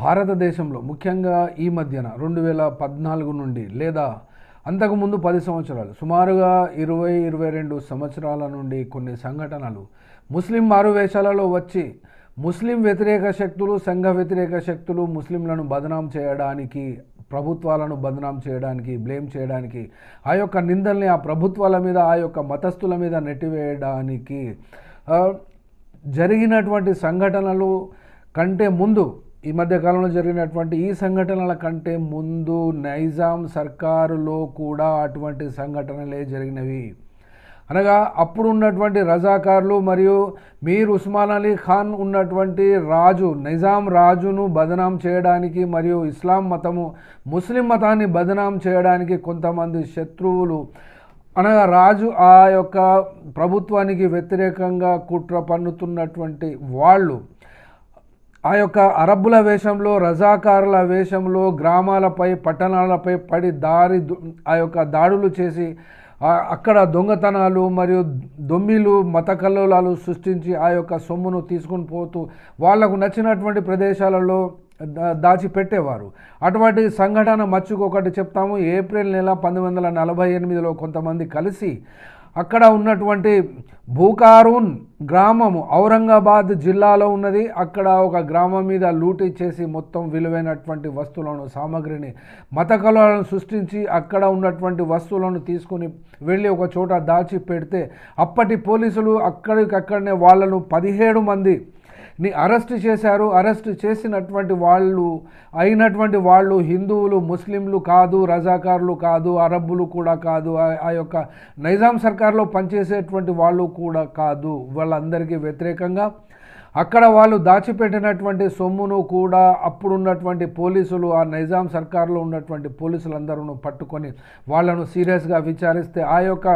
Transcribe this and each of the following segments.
భారతదేశంలో ముఖ్యంగా ఈ మధ్యన రెండు వేల పద్నాలుగు నుండి లేదా అంతకుముందు పది సంవత్సరాలు సుమారుగా ఇరవై ఇరవై రెండు సంవత్సరాల నుండి కొన్ని సంఘటనలు ముస్లిం మారువేషాలలో వచ్చి ముస్లిం వ్యతిరేక శక్తులు సంఘ వ్యతిరేక శక్తులు ముస్లింలను బదనాం చేయడానికి ప్రభుత్వాలను బదనాం చేయడానికి బ్లేమ్ చేయడానికి ఆ యొక్క నిందల్ని ఆ ప్రభుత్వాల మీద ఆ యొక్క మతస్థుల మీద నెట్టివేయడానికి జరిగినటువంటి సంఘటనలు కంటే ముందు ఈ మధ్య కాలంలో జరిగినటువంటి ఈ సంఘటనల కంటే ముందు నైజాం సర్కారులో కూడా అటువంటి సంఘటనలే జరిగినవి. అనగా అప్పుడు ఉన్నటువంటి రజాకారులు మరియు మీర్ ఉస్మాన్ అలీ ఖాన్ ఉన్నటువంటి రాజు నిజాం రాజును బదనాం చేయడానికి మరియు ఇస్లాం మతము ముస్లిం మతాన్ని బదనాం చేయడానికి కొంతమంది శత్రువులు. అనగా రాజు ఆ యొక్క ప్రభుత్వానికి వ్యతిరేకంగా కుట్ర పన్నుతున్నటువంటి వాళ్ళు. ఆ యొక్క అరబ్బుల వేషంలో రజాకారుల వేషంలో గ్రామాలపై పట్టణాలపై పడి దారి దు- ఆ యొక్క దాడులు చేసి అక్కడ దొంగతనాలు మరియు దొమ్మిలు మత కల్లోలాలు సృష్టించి ఆ యొక్క సొమ్మును తీసుకుని పోతూ వాళ్ళకు నచ్చినటువంటి ప్రదేశాలలో దాచిపెట్టేవారు. అటువంటి సంఘటన మచ్చుకొకటి చెప్తాము. ఏప్రిల్ నెల పంతొమ్మిది వందల నలభై ఎనిమిదిలో కొంతమంది కలిసి అక్కడ ఉన్నటువంటి భూకారూన్ గ్రామము ఔరంగాబాద్ జిల్లాలో ఉన్నది. అక్కడ ఒక గ్రామం మీద లూటీ చేసి మొత్తం విలువైనటువంటి వస్తువులను సామాగ్రిని మతకళలను సృష్టించి అక్కడ ఉన్నటువంటి వస్తువులను తీసుకుని వెళ్ళి ఒక చోట దాచి పెడితే అప్పటి పోలీసులు అక్కడికక్కడనే వాళ్ళను పదిహేడు మంది ని అరెస్ట్ చేశారు. అరెస్ట్ చేసినటువంటి వాళ్ళు అయినటువంటి వాళ్ళు హిందువులు ముస్లింలు కాదు రజాకారులు కాదు అరబ్బులు కూడా కాదు. ఆ- ఆ యొక్క నైజాం సర్కార్లో పనిచేసేటువంటి వాళ్ళు కూడా కాదు. వాళ్ళందరికీ వ్యతిరేకంగా అక్కడ వాళ్ళు దాచిపెట్టినటువంటి సొమ్మును కూడా అప్పుడున్నటువంటి పోలీసులు ఆ నైజాం సర్కార్లో ఉన్నటువంటి పోలీసులందరూ పట్టుకొని వాళ్ళను సీరియస్గా విచారిస్తే ఆ యొక్క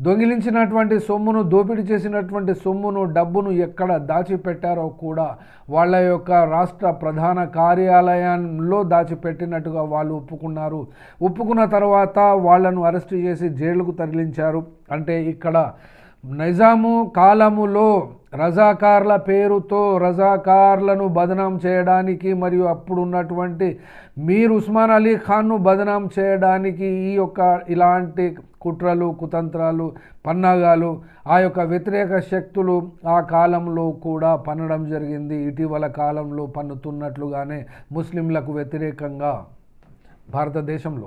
దొంగిలించినటువంటి సొమ్మును దోపిడీ చేసినటువంటి సొమ్మును డబ్బును ఎక్కడ దాచిపెట్టారో కూడా వాళ్ళ యొక్క రాష్ట్ర ప్రధాన కార్యాలయంలో దాచిపెట్టినట్టుగా వాళ్ళు ఒప్పుకున్నారు. ఒప్పుకున్న తర్వాత వాళ్ళను అరెస్ట్ చేసి జైలుకు తరలించారు. అంటే ఇక్కడ నిజాము కాలములో రజాకార్ల పేరుతో రజాకార్లను బదనాం చేయడానికి మరియు అప్పుడు ఉన్నటువంటి మీర్ ఉస్మాన్ అలీ ఖాన్ను బదనాం చేయడానికి ఈ యొక్క ఇలాంటి కుట్రలు కుతంత్రాలు పన్నాగాలు ఆ యొక్క వ్యతిరేక శక్తులు ఆ కాలంలో కూడా పన్నడం జరిగింది. ఇటీవల కాలంలో పన్నుతున్నట్లుగానే ముస్లింలకు వ్యతిరేకంగా భారతదేశంలో.